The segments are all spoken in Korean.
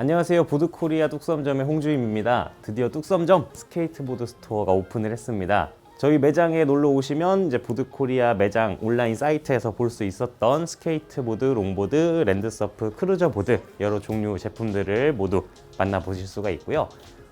안녕하세요. 보드코리아 뚝섬점의 홍주임입니다. 드디어 뚝섬점 스케이트보드 스토어가 오픈을 했습니다. 저희 매장에 놀러 오시면 이제 보드코리아 매장 온라인 사이트에서 볼 수 있었던 스케이트보드, 롱보드, 랜드서프, 크루저보드 여러 종류 제품들을 모두 만나보실 수가 있고요.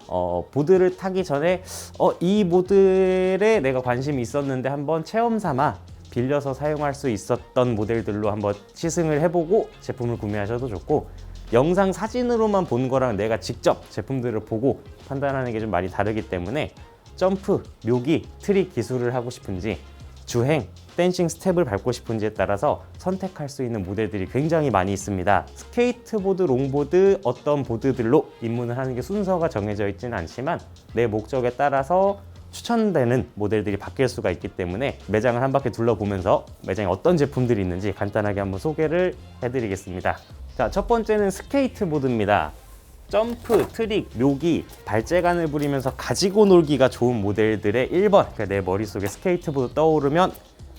어, 보드를 타기 전에 어, 이 모델에 내가 관심이 있었는데 한번 체험 삼아 빌려서 사용할 수 있었던 모델들로 한번 시승을 해보고 제품을 구매하셔도 좋고 영상 사진으로만 본 거랑 내가 직접 제품들을 보고 판단하는 게 좀 많이 다르기 때문에 점프, 묘기, 트릭 기술을 하고 싶은지 주행, 댄싱 스텝을 밟고 싶은지에 따라서 선택할 수 있는 모델들이 굉장히 많이 있습니다. 스케이트보드, 롱보드 어떤 보드들로 입문을 하는 게 순서가 정해져 있지는 않지만 내 목적에 따라서 추천되는 모델들이 바뀔 수가 있기 때문에 매장을 한 바퀴 둘러보면서 매장에 어떤 제품들이 있는지 간단하게 한번 소개를 해드리겠습니다. 자, 첫 번째는 스케이트보드입니다. 점프, 트릭, 묘기, 발재간을 부리면서 가지고 놀기가 좋은 모델들의 1번. 그러니까 내 머릿속에 스케이트보드 떠오르면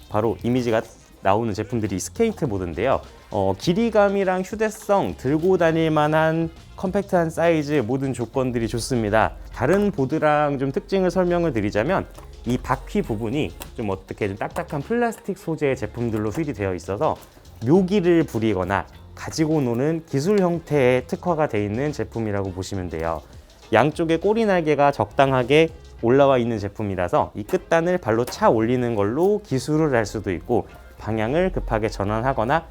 바로 이미지가 나오는 제품들이 스케이트보드인데요. 어, 길이감이랑 휴대성, 들고 다닐 만한 컴팩트한 사이즈 모든 조건들이 좋습니다. 다른 보드랑 좀 특징을 설명을 드리자면 이 바퀴 부분이 좀 어떻게 좀 딱딱한 플라스틱 소재의 제품들로 휠이 되어 있어서 묘기를 부리거나 가지고 노는 기술 형태의 특화가 되어 있는 제품이라고 보시면 돼요. 양쪽에 꼬리 날개가 적당하게 올라와 있는 제품이라서 이 끝단을 발로 차 올리는 걸로 기술을 할 수도 있고 방향을 급하게 전환하거나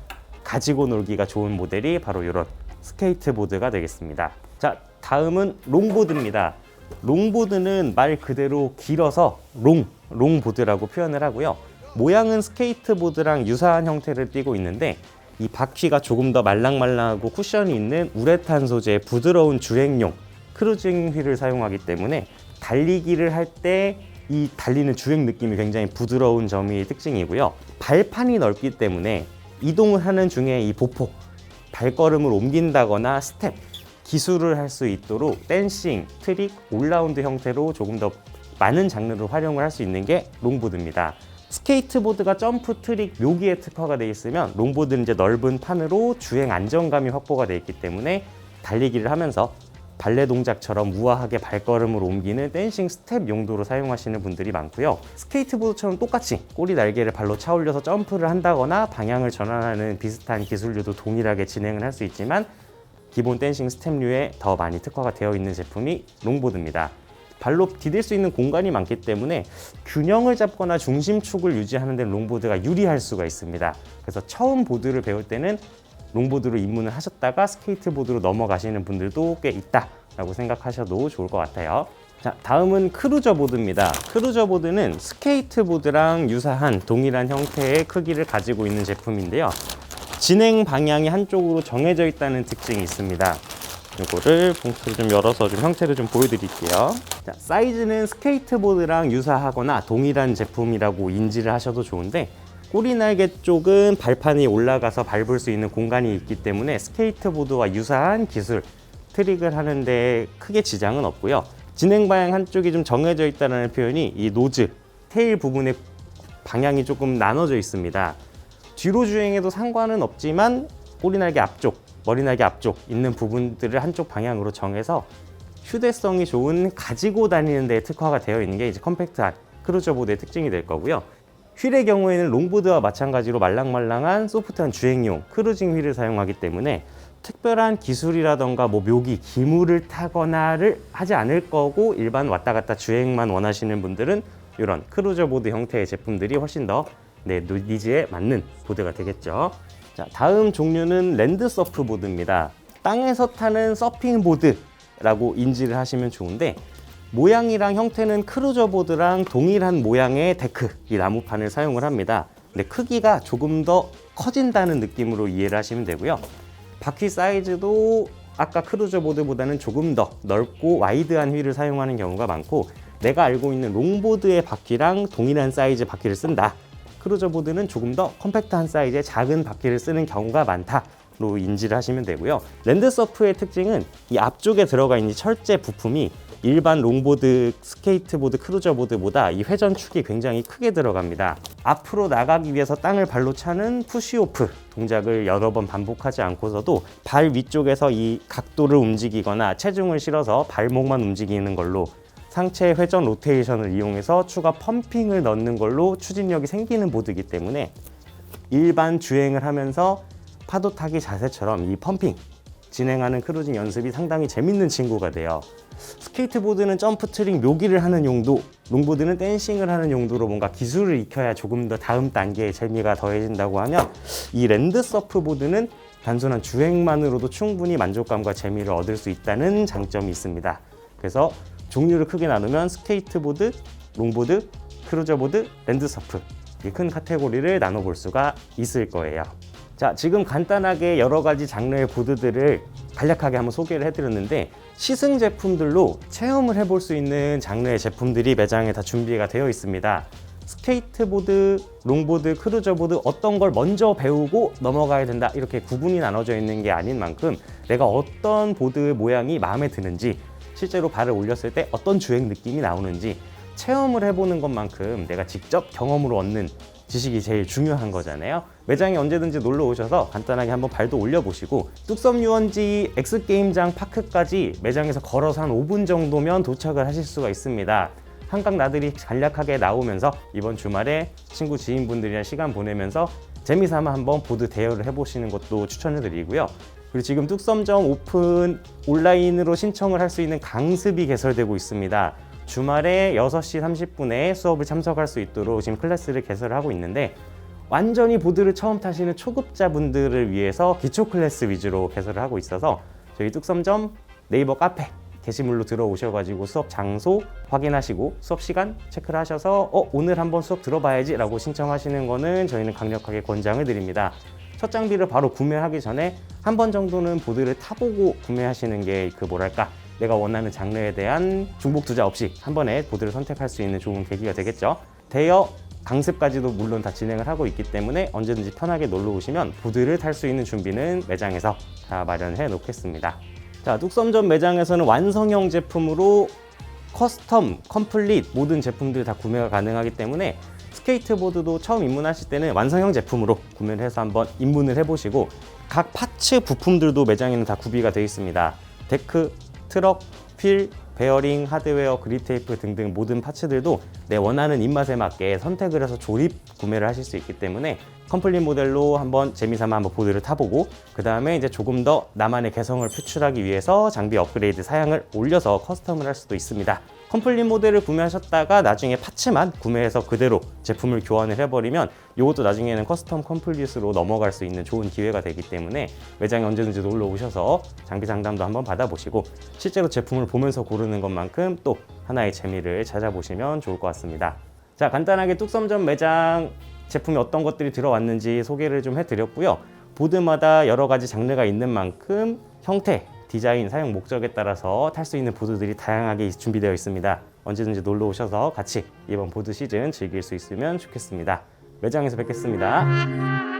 가지고 놀기가 좋은 모델이 바로 이런 스케이트보드가 되겠습니다. 자, 다음은 롱보드입니다. 롱보드는 말 그대로 길어서 롱, 롱보드라고 표현을 하고요. 모양은 스케이트보드랑 유사한 형태를 띠고 있는데 이 바퀴가 조금 더 말랑말랑하고 쿠션이 있는 우레탄 소재의 부드러운 주행용 크루징 휠을 사용하기 때문에 달리기를 할 때 이 달리는 주행 느낌이 굉장히 부드러운 점이 특징이고요. 발판이 넓기 때문에 이동을 하는 중에 이 보폭, 발걸음을 옮긴다거나 스텝, 기술을 할 수 있도록 댄싱, 트릭, 올라운드 형태로 조금 더 많은 장르를 활용을 할 수 있는 게 롱보드입니다. 스케이트보드가 점프, 트릭, 묘기에 특화가 되어 있으면 롱보드는 이제 넓은 판으로 주행 안정감이 확보가 되어 있기 때문에 달리기를 하면서 발레 동작처럼 우아하게 발걸음을 옮기는 댄싱 스텝 용도로 사용하시는 분들이 많고요. 스케이트보드처럼 똑같이 꼬리 날개를 발로 차 올려서 점프를 한다거나 방향을 전환하는 비슷한 기술류도 동일하게 진행을 할 수 있지만 기본 댄싱 스텝류에 더 많이 특화가 되어 있는 제품이 롱보드입니다. 발로 디딜 수 있는 공간이 많기 때문에 균형을 잡거나 중심축을 유지하는 데 롱보드가 유리할 수가 있습니다. 그래서 처음 보드를 배울 때는 롱보드로 입문을 하셨다가 스케이트보드로 넘어가시는 분들도 꽤 있다라고 생각하셔도 좋을 것 같아요. 자, 다음은 크루저 보드입니다. 크루저 보드는 스케이트보드랑 유사한 동일한 형태의 크기를 가지고 있는 제품인데요. 진행 방향이 한쪽으로 정해져 있다는 특징이 있습니다. 이거를 봉투를 좀 열어서 좀 형태를 좀 보여드릴게요. 자, 사이즈는 스케이트보드랑 유사하거나 동일한 제품이라고 인지를 하셔도 좋은데 꼬리 날개 쪽은 발판이 올라가서 밟을 수 있는 공간이 있기 때문에 스케이트보드와 유사한 기술 트릭을 하는데 크게 지장은 없고요. 진행 방향 한쪽이 좀 정해져 있다는 표현이 이 노즈 테일 부분의 방향이 조금 나눠져 있습니다. 뒤로 주행해도 상관은 없지만 꼬리 날개 앞쪽, 머리 날개 앞쪽 있는 부분들을 한쪽 방향으로 정해서 휴대성이 좋은 가지고 다니는 데 특화가 되어 있는 게 이제 컴팩트한 크루저 보드의 특징이 될 거고요. 휠의 경우에는 롱보드와 마찬가지로 말랑말랑한 소프트한 주행용 크루징 휠을 사용하기 때문에 특별한 기술이라던가 뭐 묘기, 기물을 타거나를 하지 않을 거고 일반 왔다 갔다 주행만 원하시는 분들은 이런 크루저 보드 형태의 제품들이 훨씬 더 내 니즈에 맞는 보드가 되겠죠. 자, 다음 종류는 랜드 서프 보드입니다. 땅에서 타는 서핑 보드라고 인지를 하시면 좋은데 모양이랑 형태는 크루저 보드랑 동일한 모양의 데크, 이 나무판을 사용을 합니다. 근데 크기가 조금 더 커진다는 느낌으로 이해를 하시면 되고요. 바퀴 사이즈도 아까 크루저 보드보다는 조금 더 넓고 와이드한 휠을 사용하는 경우가 많고 내가 알고 있는 롱보드의 바퀴랑 동일한 사이즈 바퀴를 쓴다. 크루저 보드는 조금 더 컴팩트한 사이즈의 작은 바퀴를 쓰는 경우가 많다 로 인지를 하시면 되고요. 랜드서프의 특징은 이 앞쪽에 들어가 있는 이 철제 부품이 일반 롱보드, 스케이트보드, 크루저보드보다 이 회전축이 굉장히 크게 들어갑니다. 앞으로 나가기 위해서 땅을 발로 차는 푸시오프 동작을 여러 번 반복하지 않고서도 발 위쪽에서 이 각도를 움직이거나 체중을 실어서 발목만 움직이는 걸로 상체 회전 로테이션을 이용해서 추가 펌핑을 넣는 걸로 추진력이 생기는 보드이기 때문에 일반 주행을 하면서 파도 타기 자세처럼 이 펌핑 진행하는 크루징 연습이 상당히 재밌는 친구가 돼요. 스케이트보드는 점프 트릭 묘기를 하는 용도, 롱보드는 댄싱을 하는 용도로 뭔가 기술을 익혀야 조금 더 다음 단계의 재미가 더해진다고 하면 이 랜드 서프보드는 단순한 주행만으로도 충분히 만족감과 재미를 얻을 수 있다는 장점이 있습니다. 그래서 종류를 크게 나누면 스케이트보드, 롱보드, 크루저보드, 랜드서프 이큰 카테고리를 나눠볼 수가 있을 거예요. 자, 지금 간단하게 여러 가지 장르의 보드들을 간략하게 한번 소개를 해드렸는데 시승 제품들로 체험을 해볼 수 있는 장르의 제품들이 매장에 다 준비가 되어 있습니다. 스케이트보드, 롱보드, 크루저보드 어떤 걸 먼저 배우고 넘어가야 된다 이렇게 구분이 나눠져 있는 게 아닌 만큼 내가 어떤 보드 모양이 마음에 드는지 실제로 발을 올렸을 때 어떤 주행 느낌이 나오는지 체험을 해보는 것만큼 내가 직접 경험으로 얻는 지식이 제일 중요한 거잖아요. 매장에 언제든지 놀러 오셔서 간단하게 한번 발도 올려보시고 뚝섬 유원지 X게임장 파크까지 매장에서 걸어서 한 5분 정도면 도착을 하실 수가 있습니다. 한강 나들이 간략하게 나오면서 이번 주말에 친구 지인분들이랑 시간 보내면서 재미삼아 한번 보드 대여를 해보시는 것도 추천을 드리고요. 그리고 지금 뚝섬점 오픈 온라인으로 신청을 할 수 있는 강습이 개설되고 있습니다. 주말에 6시 30분에 수업을 참석할 수 있도록 지금 클래스를 개설하고 있는데 완전히 보드를 처음 타시는 초급자분들을 위해서 기초 클래스 위주로 개설을 하고 있어서 저희 뚝섬점 네이버 카페 게시물로 들어오셔가지고 수업 장소 확인하시고 수업 시간 체크를 하셔서 어 오늘 한번 수업 들어봐야지 라고 신청하시는 거는 저희는 강력하게 권장을 드립니다. 첫 장비를 바로 구매하기 전에 한 번 정도는 보드를 타보고 구매하시는 게 그 뭐랄까 내가 원하는 장르에 대한 중복 투자 없이 한 번에 보드를 선택할 수 있는 좋은 계기가 되겠죠. 대여 강습까지도 물론 다 진행을 하고 있기 때문에 언제든지 편하게 놀러 오시면 보드를 탈 수 있는 준비는 매장에서 다 마련해 놓겠습니다. 자, 뚝섬점 매장에서는 완성형 제품으로 커스텀, 컴플릿 모든 제품들 다 구매가 가능하기 때문에 스케이트보드도 처음 입문하실 때는 완성형 제품으로 구매를 해서 한번 입문을 해보시고 각 파츠 부품들도 매장에는 다 구비가 되어 있습니다. 데크, 트럭, 휠, 베어링, 하드웨어, 그립 테이프 등등 모든 파츠들도 내 원하는 입맛에 맞게 선택을 해서 조립 구매를 하실 수 있기 때문에 컴플릿 모델로 한번 재미삼아 한번 보드를 타보고 그 다음에 이제 조금 더 나만의 개성을 표출하기 위해서 장비 업그레이드 사양을 올려서 커스텀을 할 수도 있습니다. 컴플릿 모델을 구매하셨다가 나중에 파츠만 구매해서 그대로 제품을 교환을 해버리면 이것도 나중에는 커스텀 컴플릿으로 넘어갈 수 있는 좋은 기회가 되기 때문에 매장에 언제든지 놀러 오셔서 장비 상담도 한번 받아보시고 실제로 제품을 보면서 고르는 것만큼 또 하나의 재미를 찾아보시면 좋을 것 같습니다. 자 간단하게 뚝섬점 매장 제품이 어떤 것들이 들어왔는지 소개를 좀 해드렸고요. 보드마다 여러 가지 장르가 있는 만큼 형태, 디자인, 사용 목적에 따라서 탈 수 있는 보드들이 다양하게 준비되어 있습니다. 언제든지 놀러 오셔서 같이 이번 보드 시즌 즐길 수 있으면 좋겠습니다. 매장에서 뵙겠습니다.